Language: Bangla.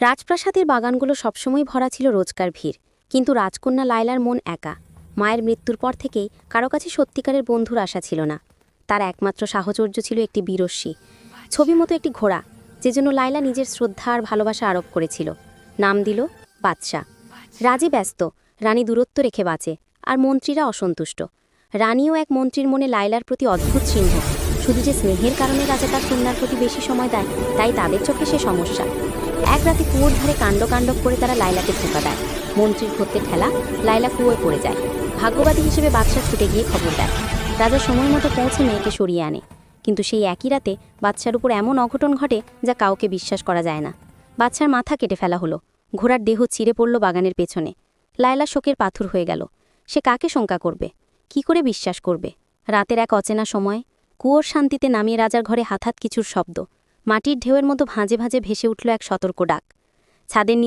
রাজপ্রাসাদের বাগানগুলো সবসময় ভরা ছিল রোজকার ভিড়, কিন্তু রাজকন্যা লায়লার মন একা। মায়ের মৃত্যুর পর থেকেই কারও কাছে সত্যিকারের বন্ধুর আশা ছিল না। তার একমাত্র সাহচর্য ছিল একটি বীরস্বী। ছবি মতো একটি ঘোড়া, যে জন্য লায়লা নিজের শ্রদ্ধা আর ভালোবাসা আরোপ করেছিল। নাম দিল বাদশাহ রাজে ব্যস্ত, রানী দূরত্ব রেখে বাঁচে, আর মন্ত্রীরা অসন্তুষ্ট। রানীও এক মন্ত্রীর মনে লায়লার প্রতি অদ্ভুত চিহ্ন। শুধু যে স্নেহের কারণে রাজা তার কন্যার প্রতি বেশি সময় দেয়, তাই তাদের চোখে সে সমস্যা। এক রাতে কুয়োর ধারে কাণ্ড কাণ্ড করে তারা লাইলাকে ধোকা দেয়। মন্ত্রীর ধরতে ঠেলা, লাইলা কুয়োয় পড়ে যায়। ভাগ্যবাদী হিসেবে বাদশাহ ছুটে গিয়ে খবর দেয়। রাজা সময় মতো পৌঁছে মেয়েকে সরিয়ে আনে। কিন্তু সেই একই রাতে বাচ্চার উপর এমন অঘটন ঘটে যা কাউকে বিশ্বাস করা যায় না। বাচ্চার মাথা কেটে ফেলা হলো। ঘোড়ার দেহ চিরে পড়ল বাগানের পেছনে। লায়লা শোকের পাথর হয়ে গেল। সে কাকে শঙ্কা করবে? কি করে বিশ্বাস করবে? রাতের এক অচেনা সময়, কুয়োর শান্তিতে নামিয়ে রাজার ঘরে হাত হাত কিছুর শব্দ। মাটির ঢেউয়ের মতো ভাঁজে ভাঁজে ভেসে উঠল এক সতর্ক ডাক। ছাদের